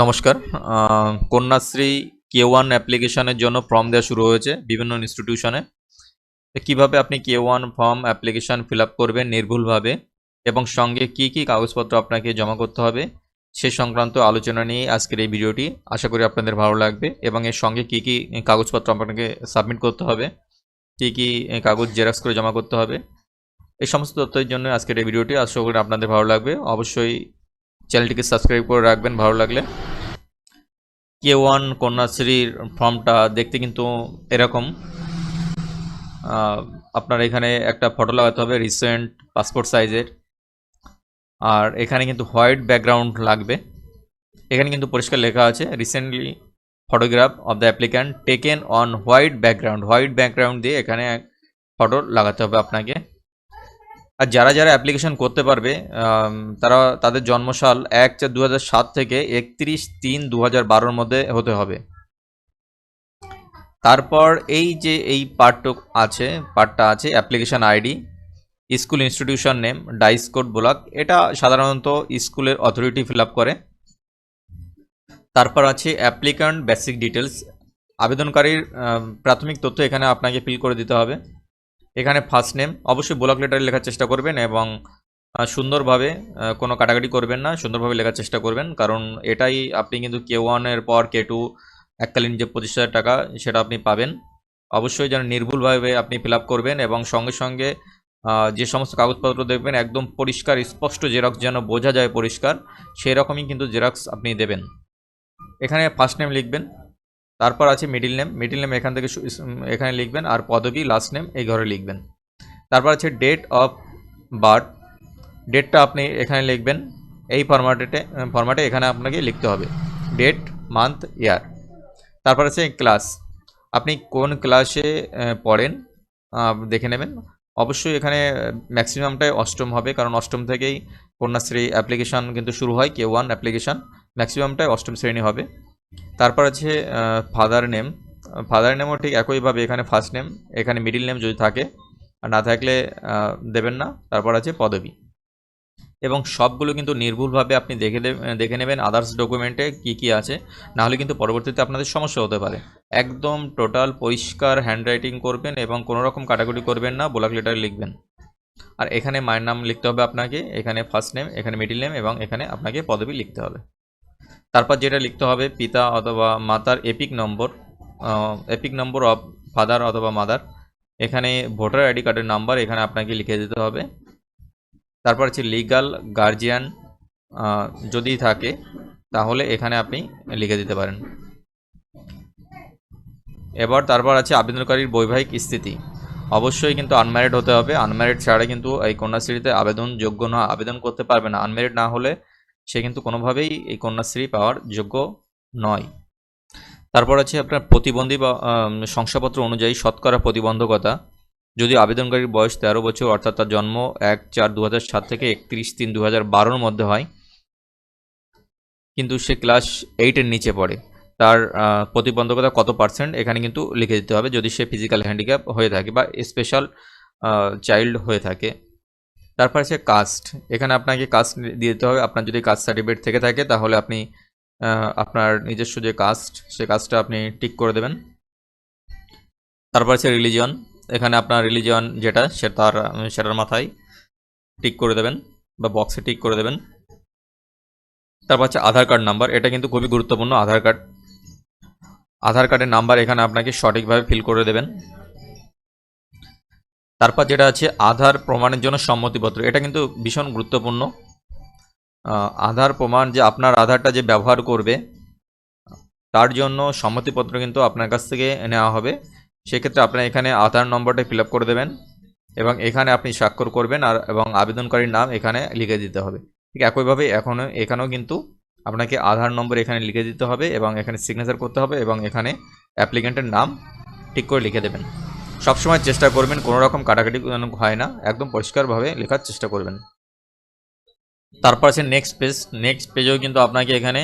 নমস্কার। কন্যাশ্রী কে ওয়ান অ্যাপ্লিকেশনের জন্য ফর্ম দেওয়া শুরু হয়েছে বিভিন্ন ইনস্টিটিউশনে কীভাবে আপনি K one form application fill up করবেন নির্ভুলভাবে এবং সঙ্গে কি কি কাগজপত্র আপনাকে জমা করতে হবে, সে সংক্রান্ত আলোচনা নিয়ে আজকের এই ভিডিওটি আশা করি আপনাদের ভালো লাগবে এবং এর সঙ্গে কি কি কাগজপত্র আপনাকে সাবমিট করতে হবে, কি কি কাগজ জেরক্স করে জমা করতে হবে, এই সমস্ত তথ্যের জন্য আজকের এই ভিডিওটি আশা করি আপনাদের ভালো লাগবে। অবশ্যই চ্যানেলটিকে সাবস্ক্রাইব করে রাখবেন, ভালো লাগলে। কে ওয়ান কন্যাশ্রীর ফর্মটা দেখতে কিন্তু এরকম। আপনার এখানে একটা ফটো লাগাতে হবে রিসেন্ট পাসপোর্ট সাইজের। আর এখানে কিন্তু হোয়াইট ব্যাকগ্রাউন্ড লাগবে। এখানে কিন্তু পরিষ্কার লেখা আছে, recently photograph of the applicant taken on white background. White background দিয়ে এখানে ফটো লাগাতে হবে আপনাকে। আর যারা যারা অ্যাপ্লিকেশন করতে পারবে তারা তাদের জন্মসাল এক চার দু থেকে একত্রিশ তিন দু হাজার মধ্যে হতে হবে। তারপর এই যে এই পার্টটুক আছে পার্টটা আছে application ID school institution name DISE code block এটা সাধারণত স্কুলের অথরিটি ফিল করে। তারপর আছে অ্যাপ্লিক্যান্ট বেসিক ডিটেলস আবেদনকারীর প্রাথমিক তথ্য এখানে আপনাকে ফিল করে দিতে হবে। এখানে ফার্স্ট নেম অবশ্যই ব্লক লেটারে লেখার চেষ্টা করবেন এবং সুন্দরভাবে কোনো কাটাকাটি করবেন না, সুন্দরভাবে লেখার চেষ্টা করবেন। কারণ এটাই আপনি কিন্তু কে ওয়ানের পর কে টু এককালীন যে পঁচিশ হাজার টাকা, সেটা আপনি পাবেন। অবশ্যই যেন নির্ভুলভাবে আপনি ফিল করবেন এবং সঙ্গে সঙ্গে যে সমস্ত কাগজপত্র দেখবেন, একদম পরিষ্কার, স্পষ্ট জেরক্স যেন বোঝা যায় পরিষ্কার সেই রকমই কিন্তু জেরক্স আপনি দেবেন। এখানে ফার্স্ট নেম লিখবেন। তারপর আছে মিডিল নেম মিডিল নেম এখান থেকে এখানে লিখবেন আর পদবি লাস্ট নেম এই ঘরে লিখবেন। তারপর আছে ডেট অফ বার্থ ডেটটা আপনি এখানে লিখবেন, এই ফরম্যাটে ফরম্যাটে এখানে আপনাকে লিখতে হবে। ডেট মান্থ ইয়ার তারপর আছে ক্লাস আপনি কোন ক্লাসে পড়েন দেখে নেবেন। অবশ্যই এখানে ম্যাক্সিমামটাই অষ্টম হবে, কারণ অষ্টম থেকেই কন্যাশ্রী অ্যাপ্লিকেশন কিন্তু শুরু হয় কে ওয়ান অ্যাপ্লিকেশন ম্যাক্সিমামটাই অষ্টম শ্রেণি হবে। তারপর আছে ফাদার নেম ফাদার নেমও ঠিক একইভাবে এখানে ফার্স্ট নেম এখানে মিডিল নেম যদি থাকে, আর না থাকলে দেবেন না। তারপর আছে পদবী। এবং সবগুলো কিন্তু নির্ভুলভাবে আপনি দেখে দেখে নেবেন আদার্স ডকুমেন্টে কি কি আছে। না হলে কিন্তু পরবর্তীতে আপনাদের সমস্যা হতে পারে। একদম টোটাল পরিষ্কার হ্যান্ডরাইটিং করবেন এবং কোনো রকম কাটাকুটি করবেন না ব্লক লেটার লিখবেন। আর এখানে মায়ের নাম লিখতে হবে আপনাকে, এখানে ফার্স্ট নেম এখানে মিডিল নেম এবং এখানে আপনাকে পদবী লিখতে হবে। তারপর যেটা লিখতে হবে, পিতা অথবা মাতার EPIC number EPIC number of father অথবা মাদার। এখানে ভোটার আইডি কার্ডের নাম্বার এখানে আপনাকে লিখে দিতে হবে। তারপর হচ্ছে লিগাল গার্জিয়ান যদি থাকে তাহলে এখানে আপনি লিখে দিতে পারেন। এবার তারপর আছে আবেদনকারীর বৈবাহিক স্থিতি। অবশ্যই কিন্তু আনম্যারিড হতে হবে। আনম্যারিড ছাড়া কিন্তু এই কন্যাশ্রীতে আবেদন যোগ্য না, আবেদন করতে পারবে না। আনম্যারিড না হলে সে কিন্তু কোনোভাবেই এই কন্যাশ্রী পাওয়ার যোগ্য নয়। তারপর আছে আপনার প্রতিবন্ধী বা শংসাপত্র অনুযায়ী শতকরা প্রতিবন্ধকতা। যদি আবেদনকারীর বয়স তেরো বছর, অর্থাৎ তার জন্ম এক চার দু সাত থেকে একত্রিশ তিন দু হাজার মধ্যে হয়, কিন্তু সে ক্লাস এইটের নিচে পড়ে, তার প্রতিবন্ধকতা কত পার্সেন্ট এখানে কিন্তু লিখে দিতে হবে। যদি সে ফিজিক্যাল হ্যান্ডিক্যাপ হয়ে থাকে বা স্পেশাল চাইল্ড হয়ে থাকে তারপর আছে কাস্ট এখানে আপনাকে কাস্ট দিয়ে দিতে হবে। আপনার যদি কাস্ট সার্টিফিকেট থেকে থাকে, তাহলে আপনি আপনার নিজস্ব যে কাস্ট সে কাস্টটা আপনি টিক করে দেবেন। তারপর আছে রিলিজিয়ন এখানে আপনার রিলিজিয়ন যেটা, সে তার সেটার মাথায় টিক করে দেবেন বা বক্সে টিক করে দেবেন। তারপর হচ্ছে আধার কার্ড নাম্বার এটা কিন্তু খুবই গুরুত্বপূর্ণ, আধার কার্ড আধার কার্ডের নাম্বার এখানে আপনাকে সঠিকভাবে ফিল করে দেবেন। তারপর যেটা আছে, আধার প্রমাণের জন্য সম্মতিপত্র। এটা কিন্তু ভীষণ গুরুত্বপূর্ণ। আধার প্রমাণ যে আপনার আধারটা যে ব্যবহার করবে, তার জন্য সম্মতিপত্র কিন্তু আপনার কাছ থেকে নেওয়া হবে। সেক্ষেত্রে আপনার এখানে আধার নম্বরটা ফিল করে দেবেন এবং এখানে আপনি স্বাক্ষর করবেন আর, এবং আবেদনকারীর নাম এখানে লিখে দিতে হবে। ঠিক একইভাবে এখনও এখানেও কিন্তু আপনাকে আধার নম্বর এখানে লিখে দিতে হবে এবং এখানে সিগনেচার করতে হবে এবং এখানে অ্যাপ্লিকেন্টের নাম ঠিক করে লিখে দেবেন। সবসময় চেষ্টা করবেন কোনো রকম কাটাকাটি যেন হয় না, একদম পরিষ্কারভাবে লেখার চেষ্টা করবেন। তারপর আছে নেক্সট পেজ নেক্সট পেজেও কিন্তু আপনাকে এখানে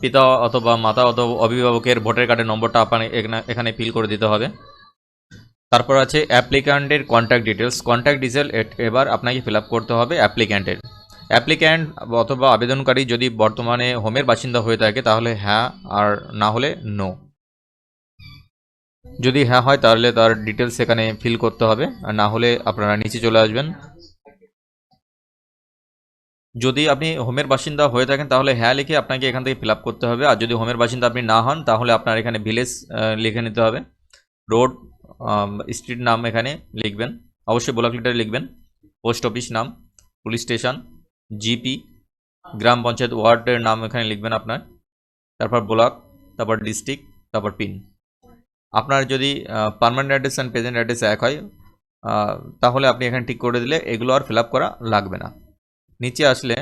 পিতা অথবা মাতা অথবা অভিভাবকের ভোটার কার্ডের নম্বরটা আপনাকে এখানে ফিল করে দিতে হবে। তারপর আছে অ্যাপ্লিক্যান্টের কন্ট্যাক্ট ডিটেলস কন্ট্যাক্ট ডিটেল এবার আপনাকে ফিল করতে হবে অ্যাপ্লিক্যান্টের অ্যাপ্লিক্যান্ট অথবা আবেদনকারী যদি বর্তমানে হোমের বাসিন্দা হয়ে থাকে, তাহলে হ্যাঁ আর না হলে নো যদি হ্যাঁ হয়, তাহলে তার ডিটেলস এখানে ফিল করতে হবে। আর না হলে আপনারা নিচে চলে আসবেন। যদি আপনি হোমের বাসিন্দা হয়ে থাকেন, তাহলে হ্যাঁ লিখে আপনাকে এখান থেকে ফিল করতে হবে। আর যদি হোমের বাসিন্দা আপনি না হন, তাহলে আপনার এখানে ভিলেজ লিখে নিতে হবে। রোড স্ট্রিট নাম এখানে লিখবেন। অবশ্যই ব্লক লিটারে লিখবেন। পোস্ট অফিস নাম পুলিশ স্টেশন জিপি গ্রাম পঞ্চায়েত ওয়ার্ডের নাম এখানে লিখবেন আপনার। তারপর ব্লক তারপর ডিস্ট্রিক্ট তারপর পিন আপনার যদি permanent address and present address এক হয় তাহলে আপনি এখানে ঠিক করে দিলে এগুলো আর ফিল করা লাগবে না। নিচে আসলে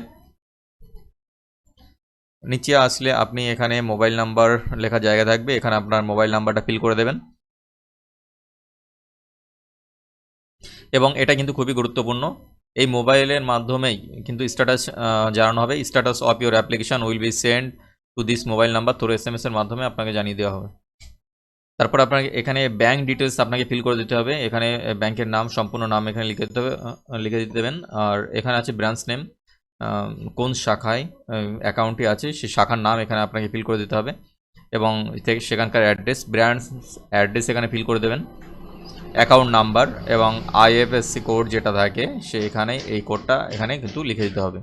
নিচে আসলে আপনি এখানে মোবাইল নাম্বার লেখা জায়গা থাকবে, এখানে আপনার মোবাইল নাম্বারটা ফিল করে দেবেন। এবং এটা কিন্তু খুবই গুরুত্বপূর্ণ, এই মোবাইলের মাধ্যমেই কিন্তু স্ট্যাটাস জানানো হবে। Status of your application will be send to this mobile number তোর এস এর মাধ্যমে আপনাকে জানিয়ে দেওয়া হবে। তারপর আপনাকে এখানে ব্যাংক ডিটেলস আপনাকে ফিল করে দিতে হবে। এখানে ব্যাংকের নাম, সম্পূর্ণ নাম এখানে লিখে দিতে হবে লিখে দিতে দেবেন। আর এখানে আছে ব্রাঞ্চ নেম কোন শাখায় অ্যাকাউন্টটি আছে সেই শাখার নাম এখানে আপনাকে ফিল করে দিতে হবে। এবং সেখানকার অ্যাড্রেস ব্রাঞ্চ অ্যাড্রেস এখানে ফিল করে দেবেন। অ্যাকাউন্ট নাম্বার এবং আইএফএসসি কোড যেটা থাকে, সে এখানে এই কোডটা এখানে কিন্তু লিখে দিতে হবে।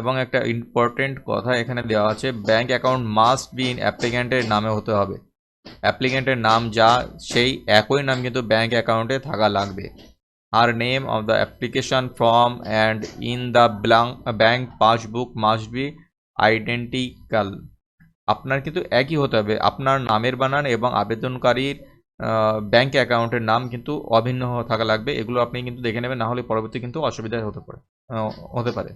এবং একটা ইম্পর্টেন্ট কথা এখানে দেওয়া আছে bank account must be in অ্যাপ্লিক্যান্টের নামে হতে হবে। অ্যাপ্লিক্যান্টের নাম যা, সেই একই নাম কিন্তু ব্যাংক অ্যাকাউন্টে থাকা লাগবে। আর name of the application form and in the bank passbook must be identical আপনার কিন্তু একই হতে হবে। আপনার নামের বানান এবং আবেদনকারীর ব্যাঙ্ক অ্যাকাউন্টের নাম কিন্তু অভিন্ন থাকা লাগবে। এগুলো আপনি কিন্তু দেখে নেবেন, না হলে পরবর্তী কিন্তু অসুবিধা হতে পারে হতে পারে।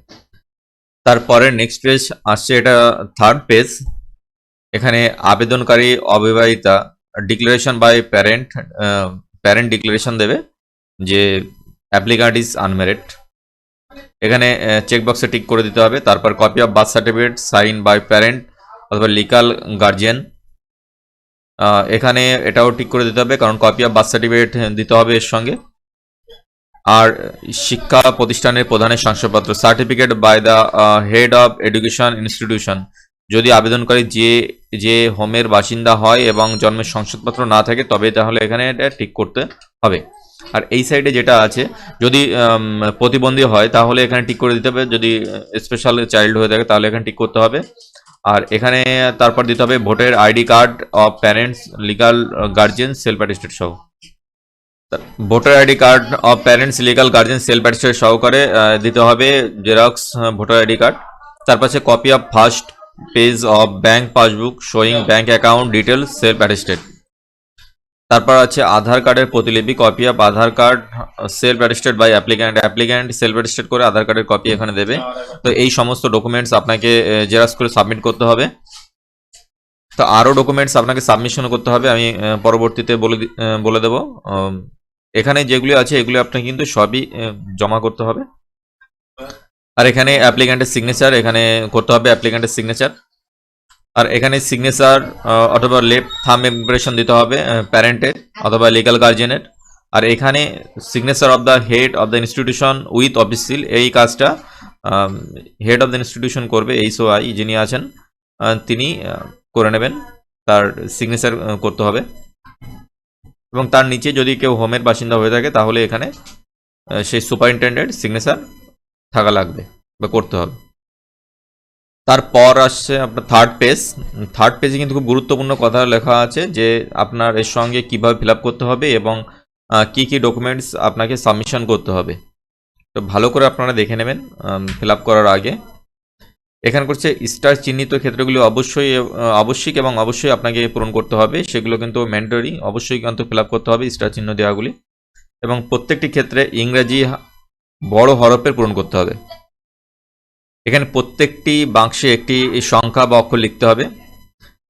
তারপরে নেক্সট পেজ আসছে এটা থার্ড পেজ এখানে আবেদনকারী অবিবাহিতা declaration by parent parent declaration দেবে যে অ্যাপ্লিকান্ট ইজ আনমেরিড এখানে চেকবক্সে টিক করে দিতে হবে, তারপর copy of birth certificate sign by parent অথবা লিগাল গার্জিয়ান এখানে এটাও ঠিক করে দিতে হবে, কারণ কপি অফ বার্থ সার্টিফিকেট দিতে হবে এর সঙ্গে। আর শিক্ষা প্রতিষ্ঠানের প্রধানের শংসাপত্র certificate by the head of education institution যদি আবেদনকারী যে যে হোমের বাসিন্দা হয় এবং জন্মের শংসাপত্র না থাকে, তবে তাহলে এখানে এটা ঠিক করতে হবে। আর এই সাইডে যেটা আছে, যদি প্রতিবন্ধী হয়, তাহলে এখানে ঠিক করে দিতে হবে। যদি স্পেশাল চাইল্ড হয়ে থাকে, তাহলে এখানে ঠিক করতে হবে। আর এখানে তারপর দিতে হবে ভোটের ID card of parents legal guardian self attested সহ। Voter ID card of parents legal guardian self attested সহকারে দিতে হবে জেরক্স ভোটার আইডি কার্ড। তারপর আছে copy of first page of bank passbook showing bank account details self attested তারপর আছে আধার কার্ডের প্রতিলিপি copy of Aadhaar card self attested by applicant applicant self attested করে আধার কার্ডের কপি এখানে দেবে। তো এই সমস্ত ডকুমেন্টস আপনাকে জেরক্স করে সাবমিট করতে হবে। তো আরও ডকুমেন্টস আপনাকে সাবমিশন করতে হবে আমি পরবর্তীতে বলে বলে দেবো। এখানে যেগুলি আছে এগুলি আপনাকে কিন্তু সবই জমা করতে হবে। আর এখানে অ্যাপ্লিক্যান্টের সিগনেচার এখানে করতে হবে অ্যাপ্লিক্যান্টের সিগনেচার আর এখানে সিগনেচার অথবা লেফট থাম ইমপ্রেশন দিতে হবে প্যারেন্টের অথবা লিগাল গার্জেনের আর এখানে signature of the head of the institution with office seal এই কাজটা হেড অফ দ্য ইনস্টিটিউশন করবে এইচ ও আই যিনি আছেন তিনি করে নেবেন, তার সিগনেচার করতে হবে। এবং তার নিচে যদি কেউ হোমের বাসিন্দা হয়ে থাকে, তাহলে এখানে সেই সুপারিনটেন্ডেন্ট সিগনেচার থাকা লাগবে বা করতে হবে। তারপর আসছে আপনার থার্ড পেজ থার্ড পেজে কিন্তু খুব গুরুত্বপূর্ণ কথা লেখা আছে যে আপনার এর সঙ্গে কীভাবে ফিল করতে হবে এবং কি কি ডকুমেন্টস আপনাকে সাবমিশন করতে হবে। তো ভালো করে আপনারা দেখে নেবেন ফিল করার আগে। এখানে করছে স্টার চিহ্নিত ক্ষেত্রগুলি অবশ্যই আবশ্যিক এবং অবশ্যই আপনাকে পূরণ করতে হবে। সেগুলো কিন্তু ম্যান্ডারি অবশ্যই কিন্তু ফিল করতে হবে স্টার চিহ্ন দেওয়াগুলি। এবং প্রত্যেকটি ক্ষেত্রে ইংরাজি বড় হরফের পূরণ করতে হবে। এখানে প্রত্যেকটি বাক্সে একটি সংখ্যা বা অক্ষর লিখতে হবে।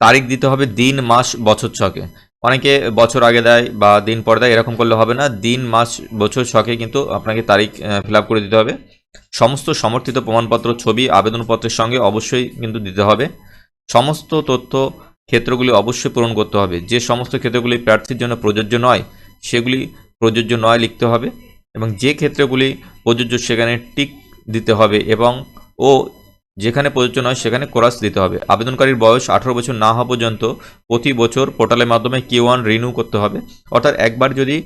তারিখ দিতে হবে দিন, মাস, বছর, ছকে। অনেকে বছর আগে দেয় বা দিন পরে দেয়, এরকম করলে হবে না। দিন, মাস, বছর, ছকে কিন্তু আপনাকে তারিখ ফিল করে দিতে হবে। সমস্ত সমর্থিত প্রমাণপত্র, ছবি, আবেদনপত্রের সঙ্গে অবশ্যই কিন্তু দিতে হবে। সমস্ত তথ্য ক্ষেত্রগুলি অবশ্যই পূরণ করতে হবে। যে সমস্ত ক্ষেত্রগুলি প্রার্থীর জন্য প্রযোজ্য নয়, সেগুলি প্রযোজ্য নয় লিখতে হবে। এবং যে ক্ষেত্রগুলি প্রযোজ্য সেখানে টিক দিতে হবে এবং ও যেখানে প্রযোজ্য নয় সেখানে কোরাস দিতে হবে। আবেদনকারীর বয়স আঠারো বছর না হওয়া পর্যন্ত প্রতি বছর পোর্টালের মাধ্যমে কিউ ওয়ান রিনিউ করতে হবে। অর্থাৎ একবার যদি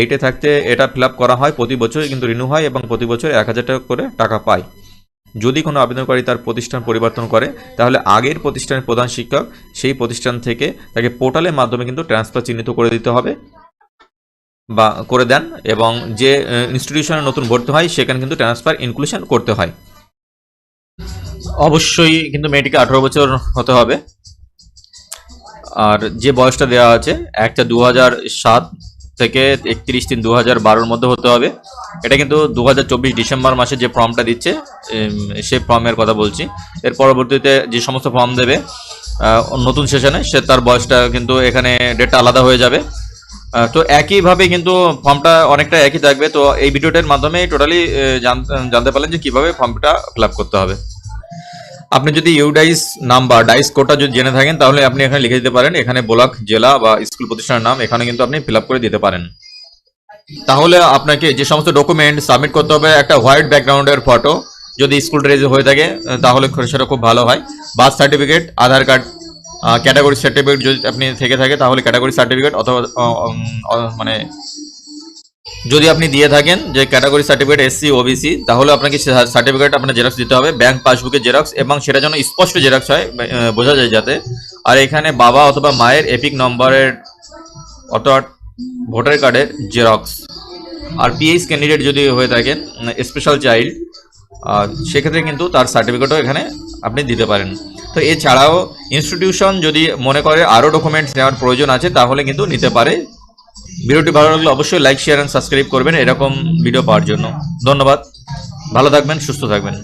এইটে থাকতে এটা ফিল করা হয় প্রতি বছর কিন্তু রিনিউ হয় এবং প্রতি বছর এক হাজার টাকা করে টাকা পায়। যদি কোনো আবেদনকারী তার প্রতিষ্ঠান পরিবর্তন করে, তাহলে আগের প্রতিষ্ঠানের প্রধান শিক্ষক সেই প্রতিষ্ঠান থেকে তাকে পোর্টালের মাধ্যমে কিন্তু ট্রান্সফার চিহ্নিত করে দিতে হবে। বা করে দেন এবং যে ইনস্টিটিউশনে নতুন ভর্তি হয়, সেখানে কিন্তু ট্রান্সফার ইনক্লুশন করতে হয়। অবশ্যই কিন্তু মেয়েটিকে আঠারো বছর হতে হবে। আর যে বয়সটা দেওয়া আছে, একটা দু সাত থেকে একত্রিশ তিন দু হাজার বারোর মধ্যে হতে হবে। এটা কিন্তু দু হাজার চব্বিশ ডিসেম্বর মাসে যে ফর্মটা দিচ্ছে সেই ফর্মের কথা বলছি। এর পরবর্তীতে যে সমস্ত ফর্ম দেবে নতুন সেশনে, সে তার বয়সটা কিন্তু এখানে ডেটটা আলাদা হয়ে যাবে। তো একইভাবে কিন্তু ফর্মটা অনেকটা একই থাকবে। তো এই ভিডিওটার মাধ্যমে টোটালি জানতে পারলেন যে কীভাবে ফর্মটা ফিল করতে হবে। আপনি যদি ইউডাইস নাম বা ডাইস কোডটা যদি জেনে থাকেন, তাহলে আপনি এখানে লিখে দিতে পারেন। এখানে ব্লক, জেলা বা স্কুল প্রতিষ্ঠানের নাম, এখানে কিন্তু আপনি ফিল করে দিতে পারেন। তাহলে আপনাকে যে সমস্ত ডকুমেন্ট সাবমিট করতে হবে, একটা হোয়াইট ব্যাকগ্রাউন্ডের ফটো যদি স্কুল ড্রেস হয়ে থাকে, তাহলে সেটা খুব ভালো হয়। Birth certificate Aadhaar card category certificate যদি আপনি থেকে থাকে, তাহলে ক্যাটাগরি সার্টিফিকেট অথবা মানে যদি আপনি দিয়ে থাকেন যে ক্যাটাগরি সার্টিফিকেট এসসি ওবিসি তাহলে আপনাকে সার্টিফিকেট আপনার জেরক্স দিতে হবে ব্যাংক পাসবুকের জেরক্স এবং সেটা যেন স্পষ্ট জেরক্স হয় বোঝা যায় যাতে। আর এখানে বাবা অথবা মায়ের এপিক নম্বরের অর্থাৎ ভোটার কার্ডের জেরক্স আর পিএইচ ক্যান্ডিডেট যদি হয়ে থাকেন স্পেশাল চাইল্ড সেক্ষেত্রে কিন্তু তার সার্টিফিকেটও এখানে আপনি দিতে পারেন। তো এছাড়াও ইনস্টিটিউশন যদি মনে করে আরও ডকুমেন্টস নেওয়ার প্রয়োজন আছে, তাহলে কিন্তু নিতে পারে। ভিডিওটি ভালো লাগলে অবশ্যই লাইক শেয়ার অ্যান্ড সাবস্ক্রাইব করবেন। এরকম ভিডিও পাওয়ার জন্য। ধন্যবাদ। ভালো থাকবেন, সুস্থ থাকবেন।